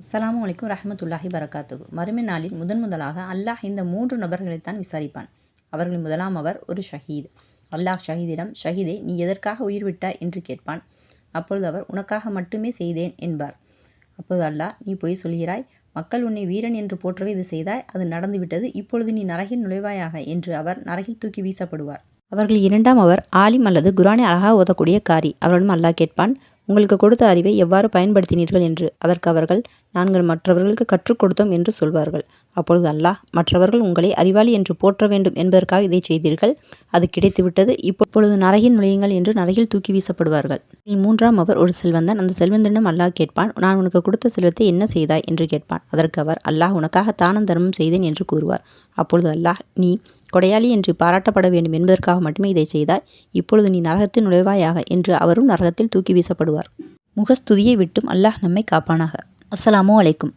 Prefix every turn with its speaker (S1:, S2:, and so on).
S1: அஸ்லாம் வலைக்கும் ரஹமத்துல்லாஹி வரகாத்துகு மறுமை நாளில் முதன் முதலாக அல்லாஹ் இந்த மூன்று நபர்களைத்தான் விசாரிப்பான். அவர்களில் முதலாம் அவர் ஒரு ஷஹீத். அல்லாஹ் ஷஹீதிடம் ஷஹீதே நீ எதற்காக உயிர் விட்டாய்? என்று கேட்பான். அப்பொழுது அவர் உனக்காக மட்டுமே செய்தேன் என்பார். அப்போது அல்லாஹ் நீ பொய் சொல்கிறாய்? மக்கள் உன்னை வீரன் என்று போற்றவே இது செய்தாய்? அது நடந்துவிட்டது. இப்பொழுது நீ நரகில் நுழைவாயாக என்று அவர் நரகில் தூக்கி வீசப்படுவார். அவர்கள் இரண்டாம் அவர் ஆலிம் அல்லது குரானை அழகாக ஓதக்கூடிய காரி. அவரிடம் அல்லாஹ் கேட்பான் உங்களுக்கு கொடுத்த அறிவை எவ்வாறு பயன்படுத்தினீர்கள்? என்று. அதற்கு அவர்கள் நாங்கள் மற்றவர்களுக்கு கற்றுக் கொடுத்தோம் என்று சொல்வார்கள். அப்பொழுது அல்லாஹ் மற்றவர்கள் உங்களை அறிவாளி என்று போற்ற வேண்டும் என்பதற்காக இதை செய்தீர்கள். அது கிடைத்துவிட்டது. இப்பொழுது நரகில் நுழையுங்கள் என்று நரகில் தூக்கி வீசப்படுவார்கள். மூன்றாம் அவர் ஒரு செல்வந்தன். அந்த செல்வந்தனிடம் அல்லாஹ் கேட்பான் நான் உனக்கு கொடுத்த செல்வத்தை என்ன செய்தாய்? என்று கேட்பான். அதற்கு அவர் அல்லாஹ் உனக்காக தானம் தர்மம் செய்தேன் என்று கூறுவார். அப்பொழுது அல்லாஹ் நீ கொடையாளி என்று பாராட்டப்பட வேண்டும் என்பதற்காக மட்டுமே இதை செய்தாய். இப்பொழுது நீ நரகத்தில் நுழைவாயாக என்று அவரும் நரகத்தில் தூக்கி வீசப்படுவார். முகஸ்துதியை விட்டும் அல்லாஹ் நம்மை காப்பானாக. அஸ்ஸலாமு அலைக்கும்.